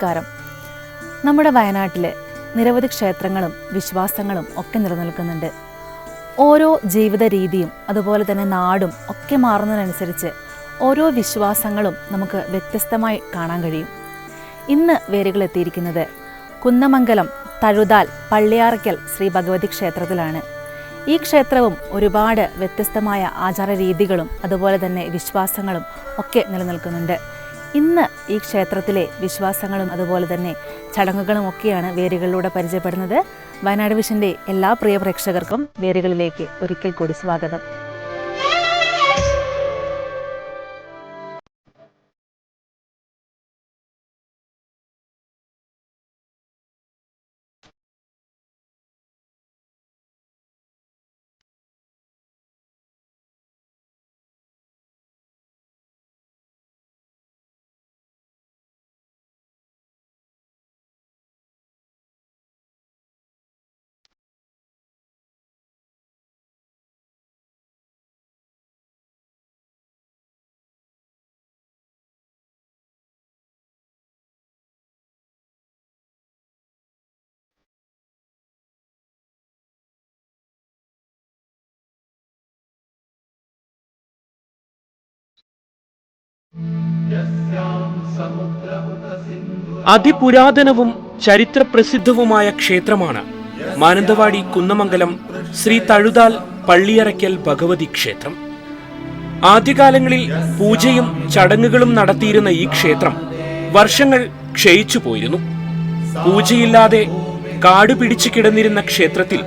നമസ്കാരം. നമ്മുടെ വയനാട്ടിൽ നിരവധി ക്ഷേത്രങ്ങളും വിശ്വാസങ്ങളും ഒക്കെ നിലനിൽക്കുന്നുണ്ട്. ഓരോ ജീവിത രീതിയും അതുപോലെ തന്നെ നാടും ഒക്കെ മാറുന്നതിനനുസരിച്ച് ഓരോ വിശ്വാസങ്ങളും നമുക്ക് വ്യത്യസ്തമായി കാണാൻ കഴിയും. ഇന്ന് വേരുകൾ എത്തിയിരിക്കുന്നത് കുന്നമംഗലം തഴുതാൽ പള്ളിയാറയ്ക്കൽ ശ്രീ ഭഗവതി ക്ഷേത്രത്തിലാണ്. ഈ ക്ഷേത്രവും ഒരുപാട് വ്യത്യസ്തമായ ആചാര രീതികളും അതുപോലെ തന്നെ വിശ്വാസങ്ങളും ഒക്കെ നിലനിൽക്കുന്നുണ്ട്. ഇന്ന് ഈ ക്ഷേത്രത്തിലെ വിശ്വാസങ്ങളും അതുപോലെ തന്നെ ചടങ്ങുകളും ഒക്കെയാണ് വേരുകളിലൂടെ പരിചയപ്പെടുന്നത്. വയനാട് വിഷന്റെ എല്ലാ പ്രിയ പ്രേക്ഷകർക്കും വേരുകളിലേക്ക് ഒരിക്കൽ കൂടി സ്വാഗതം. അതിപുരാതനവും ചരിത്രപ്രസിദ്ധവുമായ ക്ഷേത്രമാണ് മാനന്തവാടി കുന്നമംഗലം ശ്രീ തഴുതാൽ പള്ളിയറയ്ക്കൽ ഭഗവതി ക്ഷേത്രം. ആദ്യകാലങ്ങളിൽ പൂജയും ചടങ്ങുകളും നടത്തിയിരുന്ന ഈ ക്ഷേത്രം വർഷങ്ങൾ ക്ഷയിച്ചു പോയിരുന്നു. പൂജയില്ലാതെ കാട് പിടിച്ചു കിടന്നിരുന്ന ക്ഷേത്രത്തിൽ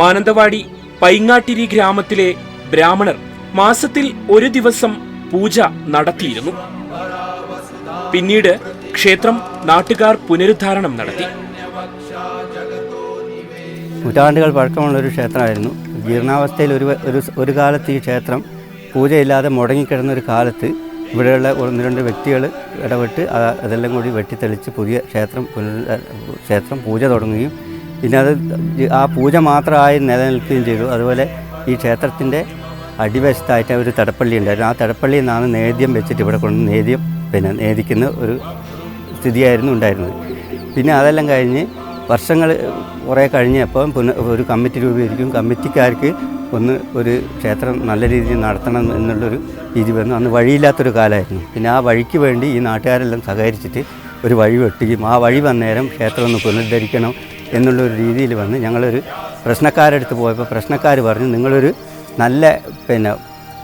മാനന്തവാടി പൈങ്ങാട്ടിരി ഗ്രാമത്തിലെ ബ്രാഹ്മണർ മാസത്തിൽ ഒരു ദിവസം പൂജ നടത്തിയിരുന്നു. പിന്നീട് ക്ഷേത്രം നാട്ടുകാർ പുനരുദ്ധാരണം നടത്തി. നൂറ്റാണ്ടുകൾ പഴക്കമുള്ള ഒരു ക്ഷേത്രമായിരുന്നു. ജീർണാവസ്ഥയിൽ ഒരു ഒരു കാലത്ത് ഈ ക്ഷേത്രം പൂജയില്ലാതെ മുടങ്ങിക്കിടന്ന ഒരു കാലത്ത് ഇവിടെയുള്ള ഒന്ന് രണ്ട് വ്യക്തികൾ ഇടപെട്ട് അതെല്ലാം കൂടി വെട്ടിത്തെളിച്ച് പുതിയ ക്ഷേത്രം പുനർ ക്ഷേത്രം പൂജ തുടങ്ങുകയും പിന്നെ അത് ആ പൂജ മാത്രമായി നിലനിൽക്കുകയും ചെയ്തു. അതുപോലെ ഈ ക്ഷേത്രത്തിന്റെ അടിവശത്തായിട്ട് ഒരു തടപ്പള്ളി ഉണ്ടായിരുന്നു. ആ തടപ്പള്ളിയിൽ നിന്നാണ് നേദ്യം വെച്ചിട്ട് ഇവിടെ കൊണ്ട് നേദ്യം പിന്നെ നേദിക്കുന്ന ഒരു സ്ഥിതിയായിരുന്നു ഉണ്ടായിരുന്നത്. പിന്നെ അതെല്ലാം കഴിഞ്ഞ് വർഷങ്ങൾ കുറേ കഴിഞ്ഞപ്പോൾ പുന ഒരു കമ്മിറ്റി രൂപീകരിക്കും. കമ്മിറ്റിക്കാർക്ക് ഒന്ന് ഒരു ക്ഷേത്രം നല്ല രീതിയിൽ നടത്തണം എന്നുള്ളൊരു രീതി വന്നു. അന്ന് വഴിയില്ലാത്തൊരു കാലമായിരുന്നു. പിന്നെ ആ വഴിക്ക് വേണ്ടി ഈ നാട്ടുകാരെല്ലാം സഹകരിച്ചിട്ട് ഒരു വഴി വെട്ടുകയും ആ വഴി വന്നേരം ക്ഷേത്രം ഒന്ന് പുനരുദ്ധരിക്കണം എന്നുള്ളൊരു രീതിയിൽ വന്ന് ഞങ്ങളൊരു പ്രശ്നക്കാരെടുത്ത് പോയപ്പോൾ പ്രശ്നക്കാർ പറഞ്ഞു നിങ്ങളൊരു നല്ല പിന്നെ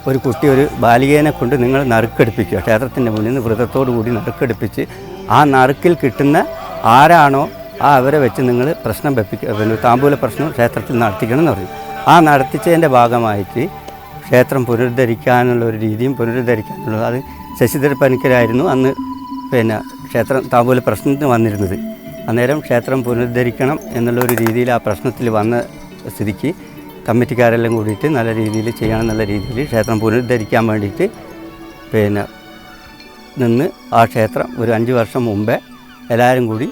ഒരു കുട്ടി ഒരു ബാലികേനെ കൊണ്ട് നിങ്ങൾ നറുക്കെടുപ്പിക്കുക. ക്ഷേത്രത്തിന്റെ മുന്നിൽ നിന്ന് വ്രതത്തോടു കൂടി നറുക്കെടുപ്പിച്ച് ആ നറുക്കിൽ കിട്ടുന്ന ആരാണോ ആ അവരെ വെച്ച് നിങ്ങൾ പ്രശ്നം വെപ്പിക്കുക പിന്നെ താമ്പൂല പ്രശ്നം ക്ഷേത്രത്തിൽ നടത്തിക്കണം എന്ന് പറഞ്ഞു ആ നടത്തിച്ചതിന്റെ ഭാഗമായിട്ട് ക്ഷേത്രം പുനരുദ്ധരിക്കാനുള്ള ഒരു രീതിയും പുനരുദ്ധരിക്കാനുള്ള അത് ശശിധര പനിക്കരായിരുന്നു അന്ന് പിന്നെ ക്ഷേത്രം താമ്പൂല പ്രശ്നത്തിന് വന്നിരുന്നത്. അന്നേരം ക്ഷേത്രം പുനരുദ്ധരിക്കണം എന്നുള്ള ഒരു രീതിയിൽ ആ പ്രശ്നത്തിൽ വന്ന സ്ഥിതിക്ക് കമ്മിറ്റിക്കാരെല്ലാം കൂടിയിട്ട് നല്ല രീതിയിൽ ചെയ്യണം എന്നുള്ള രീതിയിൽ ക്ഷേത്രം പുനരുദ്ധരിക്കാൻ വേണ്ടിയിട്ട് പിന്നെ നിന്ന് ആ ക്ഷേത്രം ഒരു അഞ്ച് വർഷം മുമ്പേ എല്ലാവരും കൂടി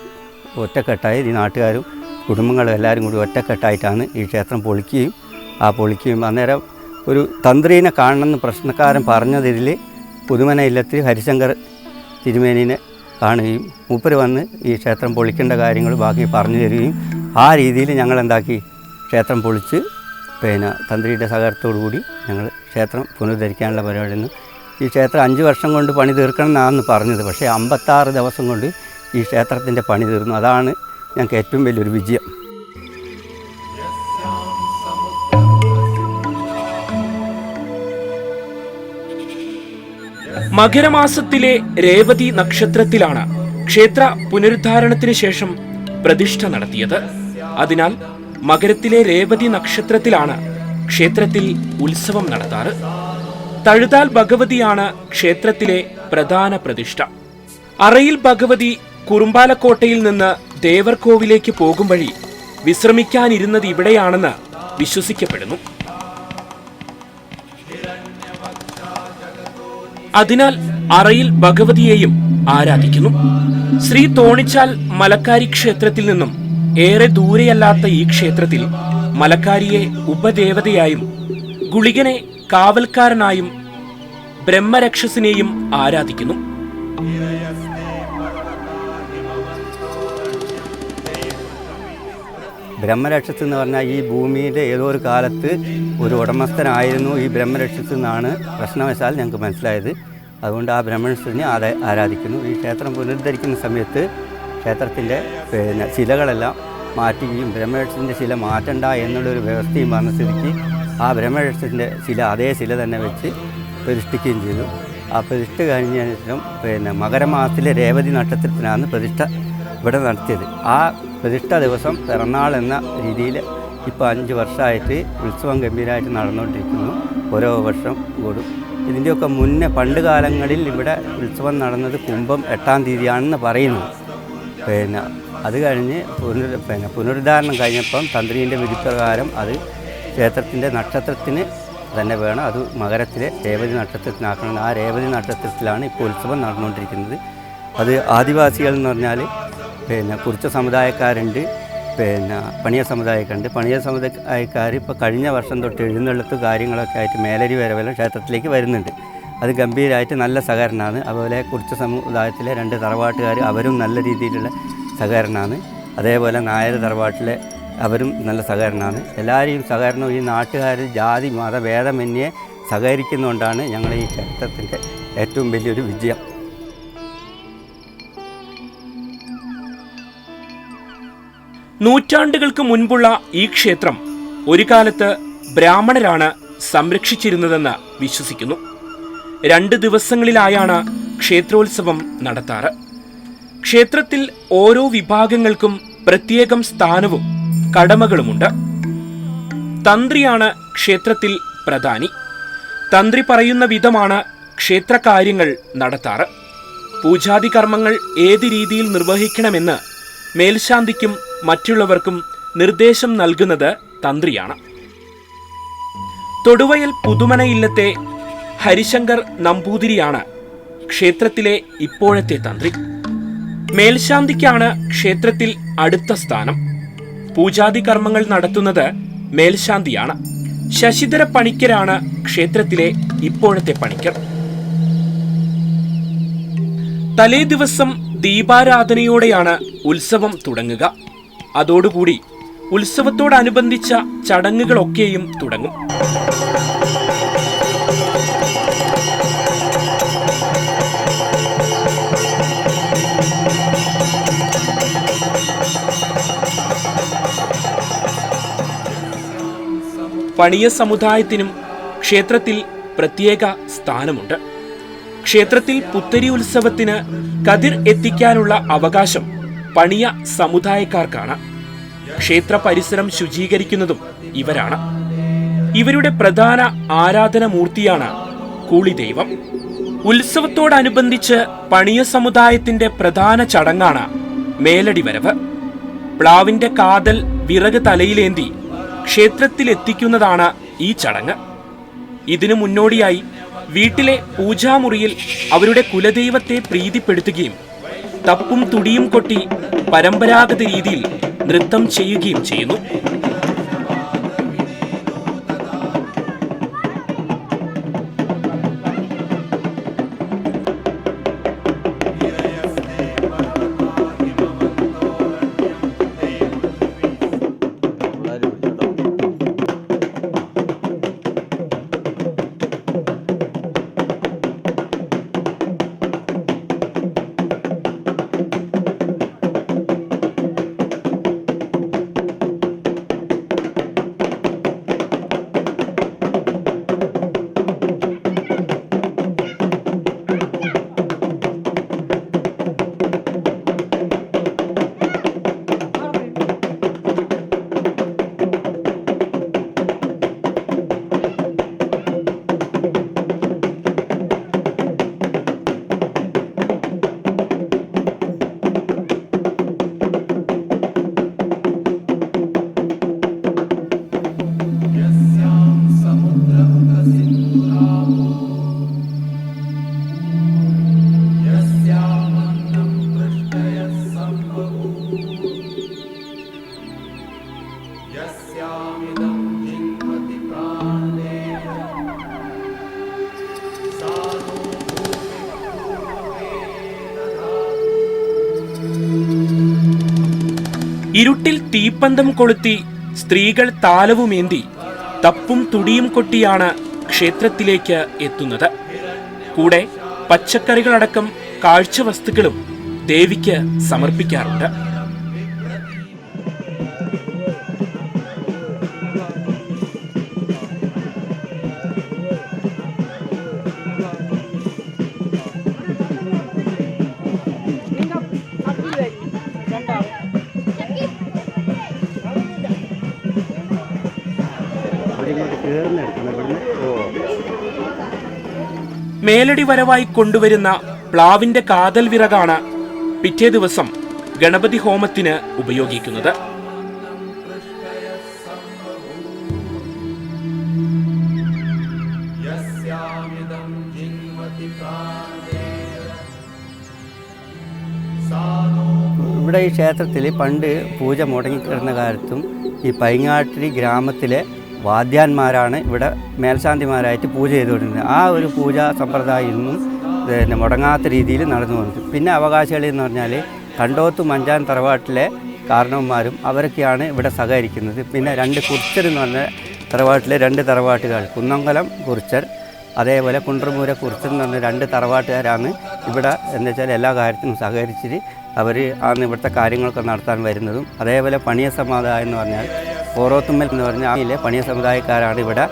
ഒറ്റക്കെട്ടായി ഈ നാട്ടുകാരും കുടുംബങ്ങളും എല്ലാവരും കൂടി ഒറ്റക്കെട്ടായിട്ടാണ് ഈ ക്ഷേത്രം പൊളിക്കുകയും ആ പൊളിക്കുകയും അന്നേരം ഒരു തന്ത്രീനെ കാണണമെന്ന് പ്രശ്നക്കാരൻ പറഞ്ഞതിൽ പുതുമന ഇല്ലത്തിൽ ഹരിശങ്കർ തിരുമേനിനെ കാണുകയും മൂപ്പര് വന്ന് ഈ ക്ഷേത്രം പൊളിക്കേണ്ട കാര്യങ്ങൾ ബാക്കി പറഞ്ഞു തരികയും ആ രീതിയിൽ ഞങ്ങൾ എന്താക്കി? ക്ഷേത്രം പൊളിച്ച് പിന്നെ തന്ത്രിയുടെ കൂടി ഞങ്ങൾ ക്ഷേത്രം പുനരുദ്ധരിക്കാനുള്ള പരിപാടിയെന്ന് ഈ ക്ഷേത്രം അഞ്ച് വർഷം കൊണ്ട് പണി തീർക്കണം എന്നാണ് പറഞ്ഞത്. പക്ഷേ അമ്പത്താറ് ദിവസം കൊണ്ട് ഈ ക്ഷേത്രത്തിന്റെ പണി തീർന്നു. അതാണ് ഞങ്ങൾക്ക് ഏറ്റവും വലിയൊരു വിജയം. മകരമാസത്തിലെ രേവതി നക്ഷത്രത്തിലാണ് ക്ഷേത്ര പുനരുദ്ധാരണത്തിന് ശേഷം പ്രതിഷ്ഠ നടത്തിയത്. അതിനാൽ മകരത്തിലെ രേവതി നക്ഷത്രത്തിലാണ് ക്ഷേത്രത്തിൽ ഉത്സവം നടത്താറ്. തഴുതാൽ ഭഗവതിയാണ് ക്ഷേത്രത്തിലെ പ്രധാന പ്രതിഷ്ഠ. അറയിൽ ഭഗവതി കുറുമ്പാലക്കോട്ടയിൽ നിന്ന് ദേവർകോവിലേക്ക് പോകും വഴി വിശ്രമിക്കാനിരുന്നത് ഇവിടെയാണെന്ന് വിശ്വസിക്കപ്പെടുന്നു. അതിനാൽ അറയിൽ ഭഗവതിയെയും ആരാധിക്കുന്നു. ശ്രീ തോണിച്ചാൽ മലക്കാരി ക്ഷേത്രത്തിൽ നിന്നും ഏറെ ദൂരെയല്ലാത്ത ഈ ക്ഷേത്രത്തിൽ മലക്കാരിയെ ഉപദേവതയായും ഗുളികനെ കാവൽക്കാരനായും ബ്രഹ്മരക്ഷസിനെയും ആരാധിക്കുന്നു. ബ്രഹ്മരക്ഷസ് എന്ന് പറഞ്ഞാൽ ഈ ഭൂമിയിലെ ഏതോ ഒരു കാലത്ത് ഒരു ഉടമസ്ഥനായിരുന്നു ഈ ബ്രഹ്മരക്ഷസ് എന്നാണ് പ്രശ്നവശാൽ ഞങ്ങൾക്ക് മനസ്സിലായത്. അതുകൊണ്ട് ആ ബ്രഹ്മരക്ഷസിനെ ആരാധിക്കുന്നു. ഈ ക്ഷേത്രം പുനരുദ്ധരിക്കുന്ന സമയത്ത് ക്ഷേത്രത്തിന്റെ പിന്നെ ശിലകളെല്ലാം മാറ്റുകയും ബ്രഹ്മേഷത്തിന്റെ ശില മാറ്റണ്ട എന്നുള്ളൊരു വ്യവസ്ഥയും വന്ന സ്ഥിതിക്ക് ആ ബ്രഹ്മേഷത്തിന്റെ ശില അതേ ശില തന്നെ വെച്ച് പ്രതിഷ്ഠിക്കുകയും ചെയ്തു. ആ പ്രതിഷ്ഠ കഴിഞ്ഞതിന് ശേഷം പിന്നെ മകരമാസത്തിലെ രേവതി നക്ഷത്രത്തിനാണ് പ്രതിഷ്ഠ ഇവിടെ നടത്തിയത്. ആ പ്രതിഷ്ഠ ദിവസം പിറന്നാൾ എന്ന രീതിയിൽ ഇപ്പോൾ അഞ്ച് വർഷമായിട്ട് ഉത്സവം ഗംഭീരമായിട്ട് നടന്നുകൊണ്ടിരിക്കുന്നു. ഓരോ വർഷം കൂടും. ഇതിന്റെയൊക്കെ മുന്നേ പണ്ട് കാലങ്ങളിൽ ഇവിടെ ഉത്സവം നടന്നത് കുംഭം എട്ടാം തീയതിയാണെന്ന് പറയുന്നു. പിന്നെ അത് കഴിഞ്ഞ് പുനർ പിന്നെ പുനരുദ്ധാരണം കഴിഞ്ഞപ്പം തന്ത്രീന്റെ വിധിപ്രകാരം അത് ക്ഷേത്രത്തിന്റെ നക്ഷത്രത്തിന് തന്നെ വേണം. അത് മകരത്തിലെ രേവതി നക്ഷത്രത്തിനാക്കണം. ആ രേവതി നക്ഷത്രത്തിലാണ് ഇപ്പോൾ ഉത്സവം നടന്നുകൊണ്ടിരിക്കുന്നത്. അത് ആദിവാസികൾ എന്ന് പറഞ്ഞാൽ പിന്നെ കുറിച്ച സമുദായക്കാരുണ്ട് പിന്നെ പണിയ സമുദായക്കാരുണ്ട്. പണിയ സമുദായക്കാർ ഇപ്പോൾ കഴിഞ്ഞ വർഷം തൊട്ട് എഴുന്നള്ളത്ത് കാര്യങ്ങളൊക്കെ ആയിട്ട് മേലരി വരവെല്ലാം ക്ഷേത്രത്തിലേക്ക് വരുന്നുണ്ട്. അത് ഗംഭീരമായിട്ട് നല്ല സഹകരണമാണ്. അതുപോലെ കുറിച്ച സമുദായത്തിലെ രണ്ട് തറവാട്ടുകാർ അവരും നല്ല രീതിയിലുള്ള സഹകരണമാണ്. അതേപോലെ നായർ തറവാട്ടിലെ അവരും നല്ല സഹകരണമാണ്. എല്ലാവരെയും സഹകരണം ഈ നാട്ടുകാർ ജാതി മത ഭേദമന്യേ സഹകരിക്കുന്നതുകൊണ്ടാണ് ഞങ്ങൾ ഈ ക്ഷേത്രത്തിന്റെ ഏറ്റവും വലിയൊരു വിജയം. നൂറ്റാണ്ടുകൾക്ക് മുൻപുള്ള ഈ ക്ഷേത്രം ഒരു കാലത്ത് ബ്രാഹ്മണരാണ് സംരക്ഷിച്ചിരുന്നതെന്ന് വിശ്വസിക്കുന്നു. രണ്ട് ദിവസങ്ങളിലായാണ് ക്ഷേത്രോത്സവം നടത്താറ്. ക്ഷേത്രത്തിൽ ഓരോ വിഭാഗങ്ങൾക്കും പ്രത്യേകം സ്ഥാനവും കടമകളുമുണ്ട്. തന്ത്രിയാണ് ക്ഷേത്രത്തിൽ പ്രധാനി. തന്ത്രി പറയുന്ന വിധമാണ് ക്ഷേത്രകാര്യങ്ങൾ നടത്താറ്. പൂജാതി കർമ്മങ്ങൾ ഏത് രീതിയിൽ നിർവഹിക്കണമെന്ന് മേൽശാന്തിക്കും മറ്റുള്ളവർക്കും നിർദ്ദേശം നൽകുന്നത് തന്ത്രിയാണ്. തൊടുവയൽ പുതുമന ഇല്ലത്തെ ഹരിശങ്കർ നമ്പൂതിരിയാണ് ക്ഷേത്രത്തിലെ ഇപ്പോഴത്തെ തന്ത്രി. മേൽശാന്തിക്കാണ് ക്ഷേത്രത്തിൽ അടുത്ത സ്ഥാനം. പൂജാതി കർമ്മങ്ങൾ നടത്തുന്നത് മേൽശാന്തിയാണ്. ശശിധര പണിക്കരാണ് ക്ഷേത്രത്തിലെ ഇപ്പോഴത്തെ പണിക്കർ. തലേ ദിവസം ദീപാരാധനയോടെയാണ് ഉത്സവം തുടങ്ങുക. അതോടുകൂടി ഉത്സവത്തോടനുബന്ധിച്ച ചടങ്ങുകളൊക്കെയും തുടങ്ങും. പണിയ സമുദായത്തിനും ക്ഷേത്രത്തിൽ പ്രത്യേക സ്ഥാനമുണ്ട്. ക്ഷേത്രത്തിൽ പുത്തരി ഉത്സവത്തിന് കതിർ എത്തിക്കാനുള്ള അവകാശം പണിയ സമുദായക്കാർക്കാണ്. ക്ഷേത്ര പരിസരം ശുചീകരിക്കുന്നതും ഇവരാണ്. ഇവരുടെ പ്രധാന ആരാധനമൂർത്തിയാണ് കൂളിദൈവം. ഉത്സവത്തോടനുബന്ധിച്ച് പണിയ സമുദായത്തിന്റെ പ്രധാന ചടങ്ങാണ് മേലടി വരവ് പ്ലാവിന്റെ കാതൽ വിറക് തലയിലേന്തി ക്ഷേത്രത്തിലെത്തിക്കുന്നതാണ് ഈ ചടങ്ങ്. ഇതിനു മുന്നോടിയായി വീട്ടിലെ പൂജാമുറിയിൽ അവരുടെ കുലദൈവത്തെ പ്രീതിപ്പെടുത്തുകയും തപ്പും തുടിയും കൊട്ടി പരമ്പരാഗത രീതിയിൽ നൃത്തം ചെയ്യുകയും ചെയ്യുന്നു. തീപ്പന്തം കൊളുത്തി സ്ത്രീകൾ താലവുമേന്തി തപ്പും തുടിയും കൊട്ടിയാണ് ക്ഷേത്രത്തിലേക്ക് എത്തുന്നത്. കൂടെ പച്ചക്കറികളടക്കം കാഴ്ചവസ്തുക്കളും ദേവിക്ക് സമർപ്പിക്കാറുണ്ട്. മേലടി വരവായി കൊണ്ടുവരുന്ന പ്ലാവിന്റെ കാതൽ വിറകാണ് പിറ്റേ ദിവസം ഗണപതി ഹോമത്തിന് ഉപയോഗിക്കുന്നത്. ഇവിടെ ഈ ക്ഷേത്രത്തിൽ പണ്ട് പൂജ മുടങ്ങിക്കിടന്ന കാലത്തും ഈ പൈങ്ങാട്ടിരി ഗ്രാമത്തിലെ വാദ്യാന്മാരാണ് ഇവിടെ മേൽശാന്തിമാരായിട്ട് പൂജ ചെയ്തുകൊണ്ടിരുന്നത്. ആ ഒരു പൂജാ സമ്പ്രദായം ഇന്നും പിന്നെ മുടങ്ങാത്ത രീതിയിൽ നടന്നു വന്നത് പിന്നെ അവകാശികളിൽ എന്ന് പറഞ്ഞാൽ കണ്ടോത്ത് മഞ്ചാൻ തറവാട്ടിലെ കാരണവന്മാരും അവരൊക്കെയാണ് ഇവിടെ സഹകരിക്കുന്നത്. പിന്നെ രണ്ട് കുറിച്ചർ എന്ന് പറഞ്ഞ തറവാട്ടിലെ രണ്ട് തറവാട്ടുകാർ കുന്നംകലം കുറിച്ചർ അതേപോലെ കുണ്ടർമൂര കുറിച്ചർ എന്ന് പറഞ്ഞ രണ്ട് തറവാട്ടുകാരാണ് ഇവിടെ എന്താ വെച്ചാൽ എല്ലാ കാര്യത്തിനും സഹകരിച്ചിട്ട് അവർ ആണ് ഇവിടുത്തെ കാര്യങ്ങളൊക്കെ നടത്താൻ വരുന്നതും അതേപോലെ പണിയ സമാദായം എന്ന് പറഞ്ഞാൽ ഓരോത്തുമ്മൽ എന്ന് പറഞ്ഞ ആയിലെ പണിയ സമുദായക്കാരാണ് ഇവിടെ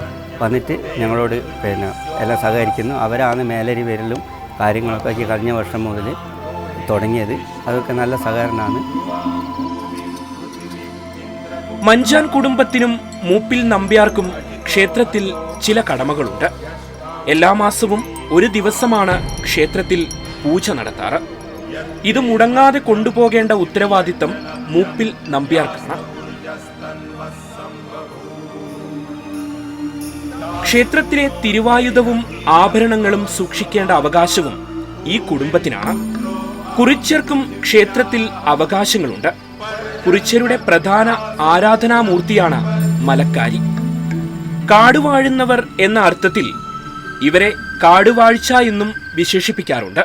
വന്നിട്ട് ഞങ്ങളോട് പിന്നെ എല്ലാം സഹകരിക്കുന്നു. അവരാണ് മേലരി വരലും കാര്യങ്ങളൊക്കെ ഈ കഴിഞ്ഞ വർഷം മുതൽ തുടങ്ങിയത്. അതൊക്കെ നല്ല സഹകരണമാണ്. മഞ്ചാൻ കുടുംബത്തിനും മൂപ്പിൽ നമ്പ്യാർക്കും ക്ഷേത്രത്തിൽ ചില കടമകളുണ്ട്. എല്ലാ മാസവും ഒരു ദിവസമാണ് ക്ഷേത്രത്തിൽ പൂജ നടത്താറ്. ഇത് മുടങ്ങാതെ കൊണ്ടുപോകേണ്ട ഉത്തരവാദിത്തം മൂപ്പിൽ നമ്പ്യാർക്കാണ്. ക്ഷേത്രത്തിലെ തിരുവായുധവും ആഭരണങ്ങളും സൂക്ഷിക്കേണ്ട അവകാശവും ഈ കുടുംബത്തിനാണ്. കുറിച്യർക്കും ക്ഷേത്രത്തിൽ അവകാശങ്ങളുണ്ട്. കുറിച്യരുടെ പ്രധാന ആരാധനാമൂർത്തിയാണ് മലക്കാരി. കാടുവാഴുന്നവർ എന്ന അർത്ഥത്തിൽ ഇവരെ കാടുവാഴ്ച എന്നും വിശേഷിപ്പിക്കാറുണ്ട്.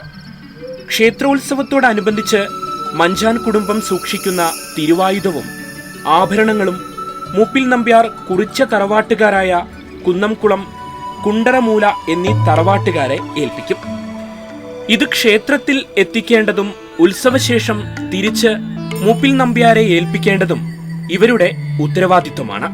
ക്ഷേത്രോത്സവത്തോടനുബന്ധിച്ച് മഞ്ചാൻ കുടുംബം സൂക്ഷിക്കുന്ന തിരുവായുധവും ആഭരണങ്ങളും മൂപ്പിൽ നമ്പ്യാർ കുറിച്ച തറവാട്ടുകാരായ കുന്നംകുളം കുണ്ടറമൂല എന്നീ തറവാട്ടുകാരെ ഏൽപ്പിക്കും ഇത് ക്ഷേത്രത്തിൽ എത്തിക്കേണ്ടതും ഉത്സവശേഷം തിരിച്ച് മൂപ്പിൽ നമ്പ്യാരെ ഏൽപ്പിക്കേണ്ടതും ഇവരുടെ ഉത്തരവാദിത്വമാണ്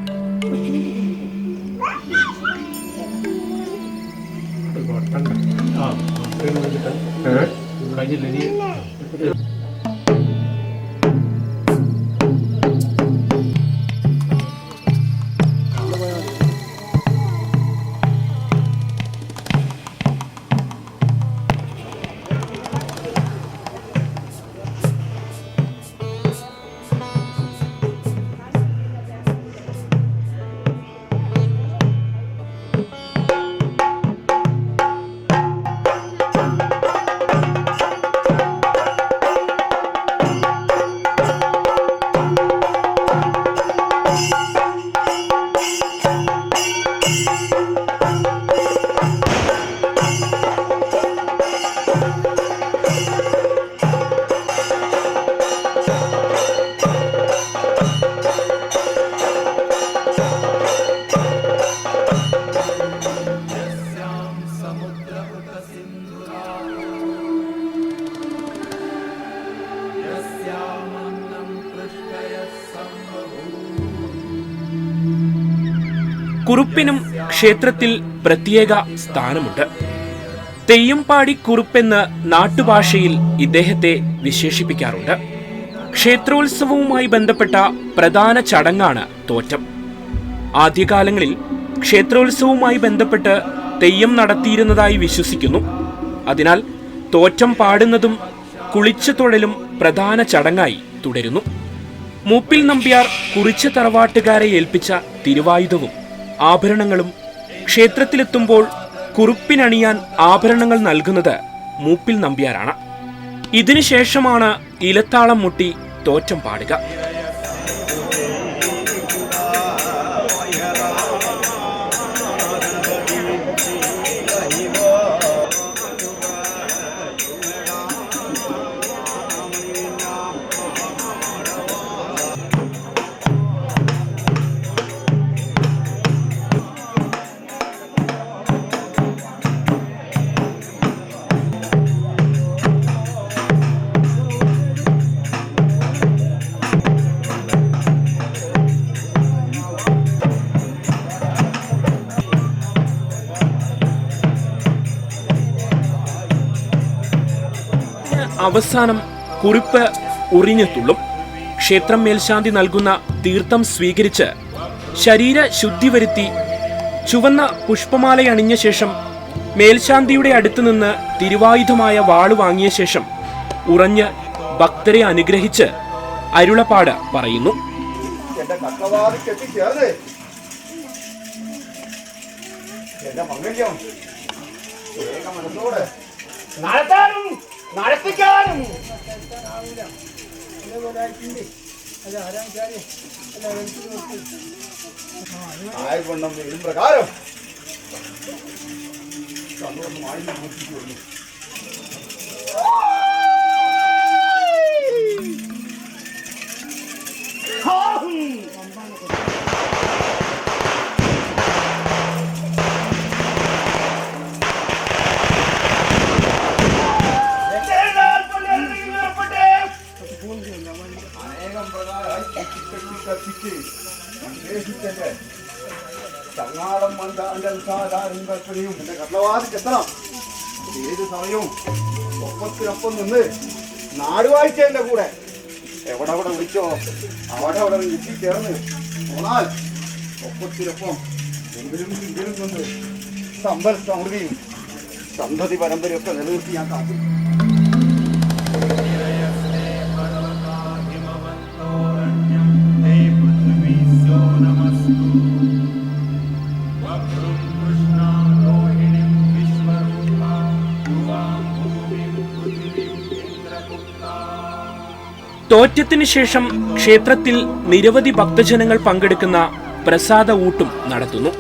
കുറുപ്പിനും ക്ഷേത്രത്തിൽ പ്രത്യേക സ്ഥാനമുണ്ട്. തെയ്യംപാടി കുറുപ്പെന്ന് നാട്ടുഭാഷയിൽ ഇദ്ദേഹത്തെ വിശേഷിപ്പിക്കാറുണ്ട്. ക്ഷേത്രോത്സവവുമായി ബന്ധപ്പെട്ട പ്രധാന ചടങ്ങാണ് തോറ്റം. ആദ്യകാലങ്ങളിൽ ക്ഷേത്രോത്സവവുമായി ബന്ധപ്പെട്ട് തെയ്യം നടത്തിയിരുന്നതായി വിശ്വസിക്കുന്നു. അതിനാൽ തോറ്റം പാടുന്നതും കുളിച്ചു തൊഴലും പ്രധാന ചടങ്ങായി തുടരുന്നു. മൂപ്പിൽ നമ്പ്യാർ കുറിച്ച തറവാട്ടുകാരെ ഏൽപ്പിച്ച തിരുവായുധവും ആഭരണങ്ങളും ക്ഷേത്രത്തിലെത്തുമ്പോൾ കുറുപ്പിനണിയാൻ ആഭരണങ്ങൾ നൽകുന്നത് മൂപ്പിൽ നമ്പ്യാരാണ്. ഇതിനുശേഷമാണ് ഇലത്താളം മുട്ടി തോറ്റം പാടുക. അവസാനം കുറിപ്പ് ഉറിഞ്ഞെത്തുള്ളും ക്ഷേത്രം മേൽശാന്തി നൽകുന്ന തീർത്ഥം സ്വീകരിച്ച് ശരീര ശുദ്ധി വരുത്തി ചുവന്ന പുഷ്പമാലയണിഞ്ഞ ശേഷം മേൽശാന്തിയുടെ അടുത്ത് നിന്ന് തിരുവായുധമായ വാൾ വാങ്ങിയ ശേഷം ഉറഞ്ഞ് ഭക്തരെ അനുഗ്രഹിച്ച് അരുളപ്പാട് പറയുന്നു. എന്റെ മംഗല്യം. ഏക നടത്തിക്കാനും ആയിക്കൊണ്ടും ഇതും പ്രകാരം. സന്തോഷമായി പൂർത്തിക്കുന്നു അനേകം എന്റെ എന്റെ കടലവാദിക്ക് എത്തണം ഏത് സമയവും ഒപ്പത്തിനൊപ്പം നിന്ന് നാടുവാഴ്ച എന്റെ കൂടെ. എവിടെ അവിടെ വിളിച്ചോ അവിടെ അവിടെ എത്തിച്ചേർന്ന് പോന്നാൽ ഒപ്പത്തിനൊപ്പം എങ്കിലും ഇതിലും നിന്ന് സമ്പൽ സമൃദ്ധിയും സന്തതി പരമ്പരയൊക്കെ നിലനിർത്തി ഞാൻ കാത്തു തോറ്റത്തിന് ശേഷം ക്ഷേത്രത്തിൽ നിരവധി ഭക്തജനങ്ങൾ പങ്കെടുക്കുന്ന പ്രസാദ ഊട്ടും നടത്തുന്നു.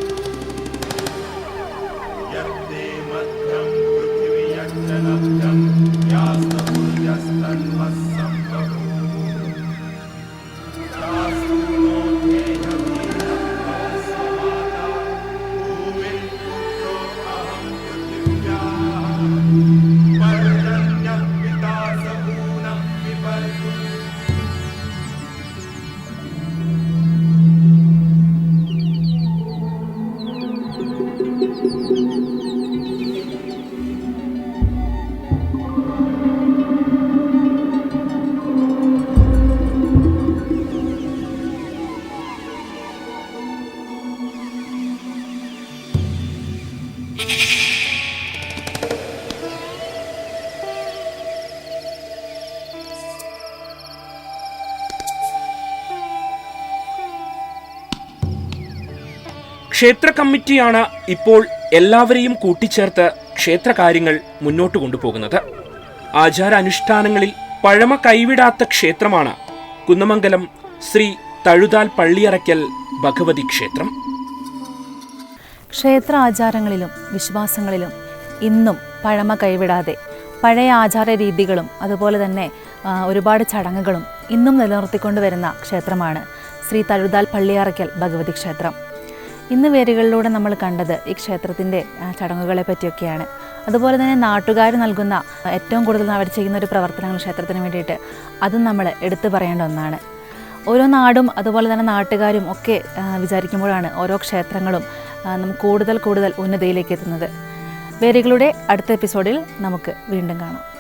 ക്ഷേത്ര കമ്മിറ്റിയാണ് ഇപ്പോൾ എല്ലാവരെയും കൂട്ടിച്ചേർത്ത് ക്ഷേത്രകാര്യങ്ങൾ മുന്നോട്ട് കൊണ്ടുപോകുന്നത്. ആചാരാനുഷ്ഠാനങ്ങളിൽ പഴമ കൈവിടാത്ത ക്ഷേത്രമാണ് കുന്നമംഗലം ശ്രീ തഴുതാൽ പള്ളിയറയ്ക്കൽ ഭഗവതി ക്ഷേത്രം. ക്ഷേത്ര ആചാരങ്ങളിലും വിശ്വാസങ്ങളിലും ഇന്നും പഴമ കൈവിടാതെ പഴയ ആചാര രീതികളും അതുപോലെ തന്നെ ഒരുപാട് ചടങ്ങുകളും ഇന്നും നിലനിർത്തിക്കൊണ്ടുവരുന്ന ക്ഷേത്രമാണ് ശ്രീ തഴുതാൽ പള്ളിയാറയ്ക്കൽ ഭഗവതി ക്ഷേത്രം. ഇന്ന് വേരുകളിലൂടെ നമ്മൾ കണ്ടത് ഈ ക്ഷേത്രത്തിന്റെ ചടങ്ങുകളെ പറ്റിയൊക്കെയാണ്. അതുപോലെ തന്നെ നാട്ടുകാർ നൽകുന്ന ഏറ്റവും കൂടുതൽ അവർ ചെയ്യുന്ന ഒരു പ്രവർത്തനങ്ങൾ ക്ഷേത്രത്തിന് വേണ്ടിയിട്ട് അതും നമ്മൾ എടുത്തു പറയേണ്ട ഒന്നാണ്. ഓരോ നാടും അതുപോലെ തന്നെ നാട്ടുകാരും ഒക്കെ വിചാരിക്കുമ്പോഴാണ് ഓരോ ക്ഷേത്രങ്ങളും നമുക്ക് കൂടുതൽ കൂടുതൽ ഉന്നതിയിലേക്ക് എത്തുന്നത്. വേരുകളുടെ അടുത്ത എപ്പിസോഡിൽ നമുക്ക് വീണ്ടും കാണാം.